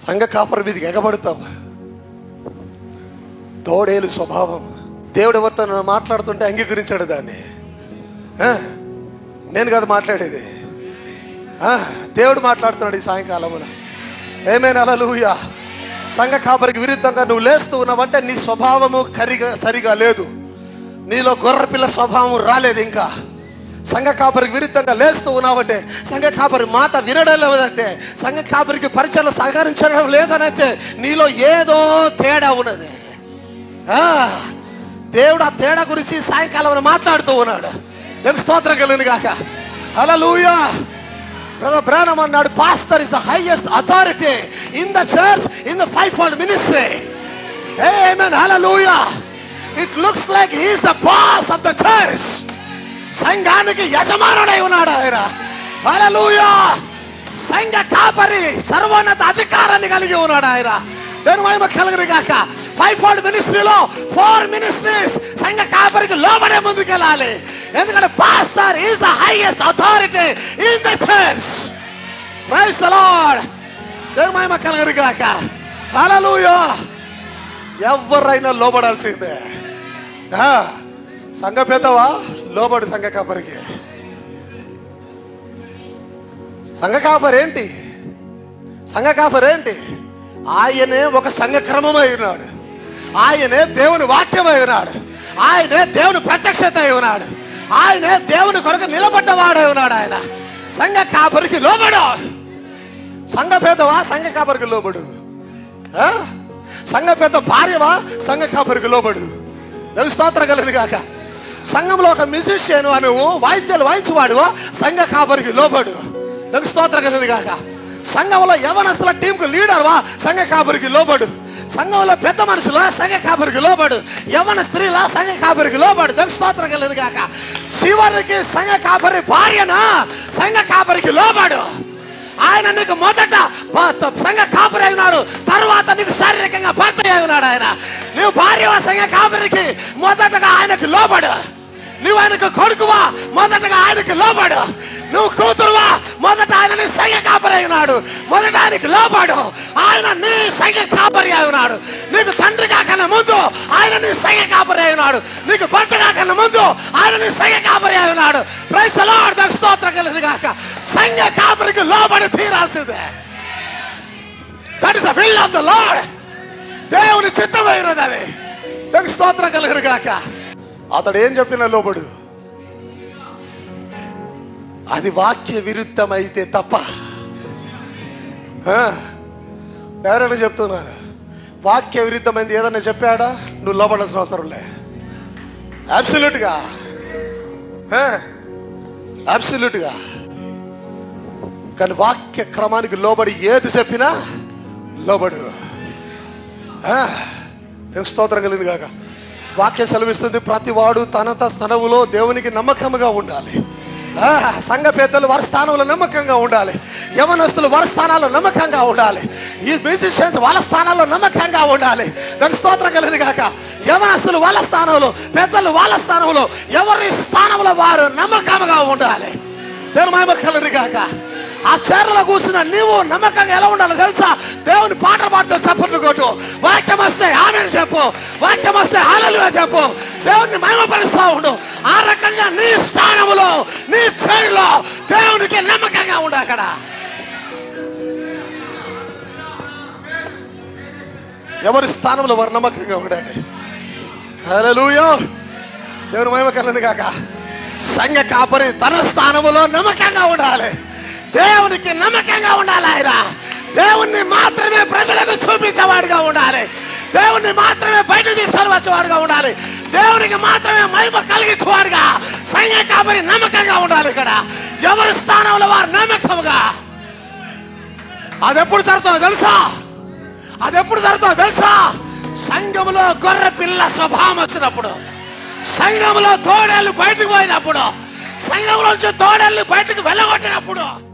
సంఘ కాపరి మీదకి ఎగబడతాం తోడేలు స్వభావం. దేవుడు ఎవరితో మాట్లాడుతుంటే అంగీకరించాడు దాన్ని. నేను కాదు మాట్లాడేది. ఆ? దేవుడు మాట్లాడుతున్నాడు ఈ సాయంకాలమున. ఏమైనా అలలుయ సంఘ కాపరికి విరుద్ధంగా నువ్వు లేస్తూ ఉన్నావంటే నీ స్వభావము కరిగా సరిగా లేదు. నీలో గొర్రెపిల్ల స్వభావం రాలేదు ఇంకా. సంఘ కాపరికి విరుద్ధంగా లేస్తూ ఉన్నావంటే సంఘ కాపరి మాట వినడం లేదంటే సంఘ కాపరికి పరిచయం సహకరించడం లేదనంటే నీలో ఏదో తేడా ఉన్నది. దేవుడు ఆ తేడా గురించి సాయంకాలం మాట్లాడుతూ ఉన్నాడు. దేవుడు స్తోత్రం కాక హలో లూయియ బ్రదర్ బ్రానమ్ అన్నాడు pastor is the highest authority in the church in the five fold ministry hallelujah it looks like he's the boss of the church సంఘానికి యజమానుడై ఉన్నాడు ఆయన. హల్లెలూయా! సంఘ కాపరి సర్వోన్నత అధికారాన్ని కలిగి ఉన్నాడు ఆయన. దేని మహిమ కలగరు కాక ఫైవ్ ఫోర్డ్ మినిస్ట్రీలో ఫోర్ మినిస్ట్రీస్ సంఘ కాపరికి లోబడే ముందుకెళ్ళాలి. ఎందుకంటే pastor is the highest authority in the church praise the Lord దేని మహిమ కలగరు కాక హల్లెలూయా ఎవరైనా లోబడాల్సిందే. సంఘ పెద్దవా? లోబడు సంఘ కాపరికి. సంఘ కాపరి ఏంటి సంఘ కాపరి ఏంటి ఆయనే ఒక సంఘ క్రమమై ఉన్నాడు. ఆయనే దేవుని వాక్యమై ఉన్నాడు. ఆయనే దేవుని ప్రత్యక్షత అయి ఉన్నాడు. ఆయనే దేవుని కొరకు నిలబడ్డవాడై ఉన్నాడు ఆయన. సంఘ కాపరికి లోబడు. సంఘ పేదవా? సంఘ కాపరికి లోబడు. ఆ? సంఘ పెద్ద భార్యవా? సంఘ కాపరికి లోబడు. స్తోత్ర స్తోత్రం కాక సంఘంలో ఒక మ్యూజిషియన్ నువ్వు వాయిద్యాలు వాయించేవాడువా సంఘ కాపరికి లోబడు. నాకు స్తోత్ర కలిగిన కాక సంఘంలో యవనస్తుల టీంకు లీడర్వా సంఘ కాపరికి లోబడు. సంఘంలో పెద్ద మనుషుల సంఘ కాపరికి లోబడు. యవన స్త్రీల సంఘ కాపరికి లోబడు. దేవుని స్తోత్రం కలిగిన కాక చివరికి సంఘ కాపరి భార్యనా సంఘ కాపరికి లోబడు. ఆయన నీకు మొదట సంఘ కాపరి అయినాడు. తర్వాత నీకు శారీరకంగా భర్త అయినాడు ఆయన. నువ్వు భార్య సంఘ కాపరికి మొదటగా ఆయనకు లోబడు. నువ్వు ఆయనకు కొడుకువా? మొదటగా ఆయనకు లోబడు. నువ్వు కూతురువా? మొదట ఆయనని సంఘ కాపరి అయినాడు. మొదట ఆయనకి లోబడు. ఆయన నీ సంఘ కాపరి అయినాడు. నీకు తండ్రి కాకన్నా ముందు ఆయన నీ సంఘ కాపరి అయినాడు. నీకు భర్త కాకన్నా ముందు ఆయన నీ సంఘ కాపరి అయినాడు. ప్రైస్తలో ప్రైస్ లార్డ్ దానికి కాక సంఘ కాపరికి లోబడి తీరాల్సిందే. That is will of the Lord దేవుని చిత్తమైనది అది. దానికి స్తోత్రం కలిగిన కాక అతడు ఏం చెప్పిన లోబడు. అది వాక్య విరుద్ధమైతే తప్ప. డైరెక్ట్గా చెప్తున్నాను. వాక్య విరుద్ధమైంది ఏదన్నా చెప్పాడా? నువ్వు లోపడాల్సిన అవసరం లే. అబ్సల్యూట్గా అబ్సల్యూట్గా కానీ వాక్య క్రమానికి లోబడి ఏది చెప్పినా లోబడు. స్తోత్రం కలిగింది కాక వాక్యం సెలవిస్తుంది ప్రతి వాడు తన స్థనములో దేవునికి నమ్మకంగా ఉండాలి. సంఘ పెద్దలు వారి స్థానంలో నమ్మకంగా ఉండాలి. యవనస్తులు వారి స్థానాల్లో నమ్మకంగా ఉండాలి. ఈ మ్యూజిషియన్స్ వాళ్ళ స్థానాల్లో నమ్మకంగా ఉండాలి. దానికి స్తోత్రం కలిగింది కాక యవనస్తులు వాళ్ళ స్థానంలో పెద్దలు వాళ్ళ స్థానంలో ఎవరి స్థానంలో వారు నమ్మకంగా ఉండాలి. దేవుని మహిమ కలరు కాక ఆ చీరలో కూర్చున్న నీవు నమ్మకంగా ఎలా ఉండాలో తెలుసా? దేవుని పాట పాడుతూ చప్పట్లు కొట్టు. వాక్యం వస్తే ఆమెను చెప్పు. వాక్యం వస్తే హాలలుగా చెప్పు. దేవుని మహిమపరుస్తూ ఉండు. ఆ రకంగా నీ స్థానంలో నీ చేరులో దేవునికి నమ్మకంగా ఉండు అక్కడ. ఎవరి స్థానంలో వారు నమ్మకంగా ఉండండి. హల్లెలూయా. దేవుని మహిమ కలండి కాక సంఘ కాపరి తన స్థానములో నమ్మకంగా ఉండాలి. దేవునికి నమ్మకంగా ఉండాలి ఆయన. దేవుణ్ణి మాత్రమే ప్రజలకు చూపించేవాడుగా ఉండాలి. దేవుణ్ణి మాత్రమే బయట తీసుకొని వచ్చేవాడుగా ఉండాలి. దేవునికి మాత్రమే మహిమ కలిగించేవాడుగా సంఘ కాబట్టి నమ్మకంగా ఉండాలి ఇక్కడ. ఎవరి స్థానంలో వారు నమ్మకంగా అది ఎప్పుడు జరుగుతుందో తెలుసా? అది ఎప్పుడు జరుగుతుందో తెలుసా? సంఘములో గొర్రె పిల్ల స్వభావం వచ్చినప్పుడు సంఘంలో తోడేళ్ళు బయటకు పోయినప్పుడు సంఘంలో నుంచి తోడేళ్ళు బయటకు వెళ్ళగొట్టినప్పుడు